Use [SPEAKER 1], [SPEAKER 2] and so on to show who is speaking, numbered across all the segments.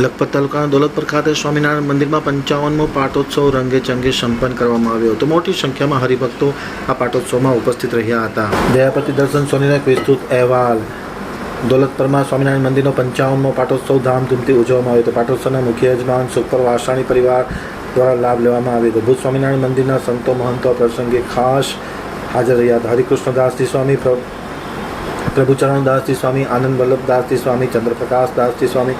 [SPEAKER 1] લખપત તાલુકાના દોલતપર ખાતે સ્વામિનારાયણ મંદિરમાં પંચાવનમો પાટોત્સવ રંગે ચંગે સંપન્ન કરવામાં આવ્યો હતો. મોટી સંખ્યામાં હરિભક્તો આ પાટોત્સવમાં ઉપસ્થિત રહ્યા હતા. દયાપતિ દર્શન સોનીનો વિસ્તૃત અહેવાલ. દોલતપરમાં સ્વામિનારાયણ મંદિરનો પંચાવનમો પાટોત્સવ ધામધૂમથી ઉજવવામાં આવ્યો હતો. પાટોત્સવના મુખ્ય યજમાન સુખપર વાસાણી પરિવાર દ્વારા લાભ લેવામાં આવ્યો હતો. ભુજ સ્વામિનારાયણ મંદિરના સંતો મહંતો પ્રસંગે ખાસ હાજર રહ્યા હતા. હરિકૃષ્ણદાસજી સ્વામી, પ્ર- પ્રભુચરણ દાસજી સ્વામી, આનંદ વલ્લભ દાસજી સ્વામી ચંદ્રપ્રકાશ દાસજી સ્વામી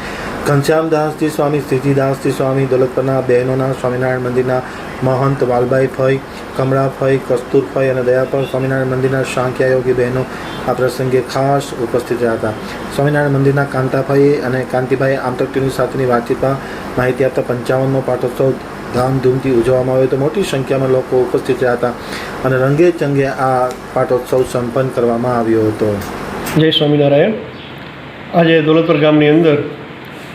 [SPEAKER 1] ઘનશ્યામ દાસજી સ્વામી સ્થિતિદાસજી સ્વામી, દોલતપરના બહેનોના, સ્વામિનારાયણ મંદિરના મહંત વાલભાઈ ફઈ કસ્તુર કસ્તુરફઈ અને દયાપર સ્વામિનારાયણ મંદિરના શાંખ્યાયોગી બહેનો આ પ્રસંગે ખાસ ઉપસ્થિત રહ્યા હતા. સ્વામિનારાયણ મંદિરના કાંતાભાઈ અને કાંતિભાઈ આમતક સાથેની વાતચીતમાં માહિતી આપતા પંચાવનમો પાટોત્સવ ધામધૂમથી ઉજવવામાં આવ્યો હતો. મોટી સંખ્યામાં લોકો ઉપસ્થિત રહ્યા હતા અને રંગે ચંગે આ પાટોત્સવ સંપન્ન કરવામાં આવ્યો હતો.
[SPEAKER 2] જય સ્વામિનારાયણ. આજે દોલતપર ગામની અંદર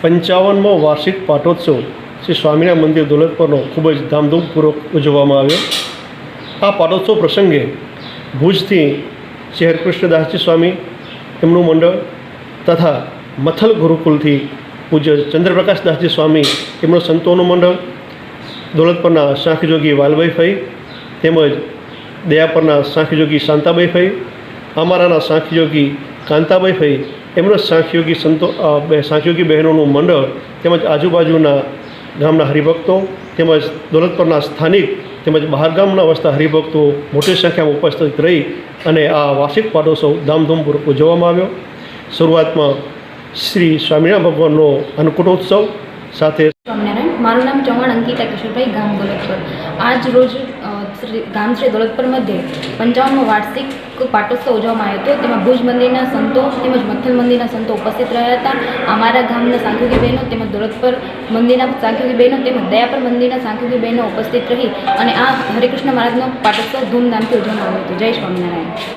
[SPEAKER 2] પંચાવનમો વાર્ષિક પાટોત્સવ શ્રી સ્વામિનારાયણ મંદિર દોલતપરનો ખૂબ જ ધામધૂમપૂર્વક ઉજવવામાં આવ્યો. આ પાટોત્સવ પ્રસંગે ભુજથી શ્રી હરકૃષ્ણદાસજી સ્વામી, એમનું મંડળ તથા મથલ ગુરુકુલથી પૂજ્ય ચંદ્રપ્રકાશ દાસજી સ્વામી, એમનું સંતોનું મંડળ દોલતપરના શાંખજોગી વાલભાઈ ફઈ તેમજ દયાપરના શાંખજોગી શાંતાબાઈ ફઈ અમારાના શાંખજોગી કાંતાબાઈ ફઈ એમનો સાંખયોગી સંતો સાંખયોગી બહેનોનું મંડળ તેમજ આજુબાજુના ગામના હરિભક્તો તેમજ દોલતપરના સ્થાનિક તેમજ બહાર ગામના વસતા હરિભક્તો મોટી સંખ્યામાં ઉપસ્થિત રહી અને આ વાર્ષિક પાટોત્સવ ધામધૂમપૂર્વક ઉજવવામાં આવ્યો. શરૂઆતમાં શ્રી સ્વામિનારાયણ ભગવાનનો અન્નકૂટોત્સવ સાથે
[SPEAKER 3] મારું નામ ચૌહાણ અંકિતા કિશોરભાઈ ગામ દોલતપર. આજ રોજ ગામ શ્રી દોલતપર મધ્યે પંચાવનમો વાર્ષિક પાટોત્સવ ઉજવવામાં આવ્યો હતો. તેમાં ભુજ મંદિરના સંતો તેમજ મથલ મંદિરના સંતો ઉપસ્થિત રહ્યા હતા. અમારા ગામના સાંખુકી બહેનો તેમજ દોલતપર મંદિરના સાંખ્યોગી બહેનો તેમજ દયાપર મંદિરના સાંખ્યોગી બહેનો ઉપસ્થિત રહી અને આ હરિકૃષ્ણ મહારાજનો પાટોત્સવ ધૂમધામથી ઉજવવામાં આવ્યો હતો. જય સ્વામિનારાયણ.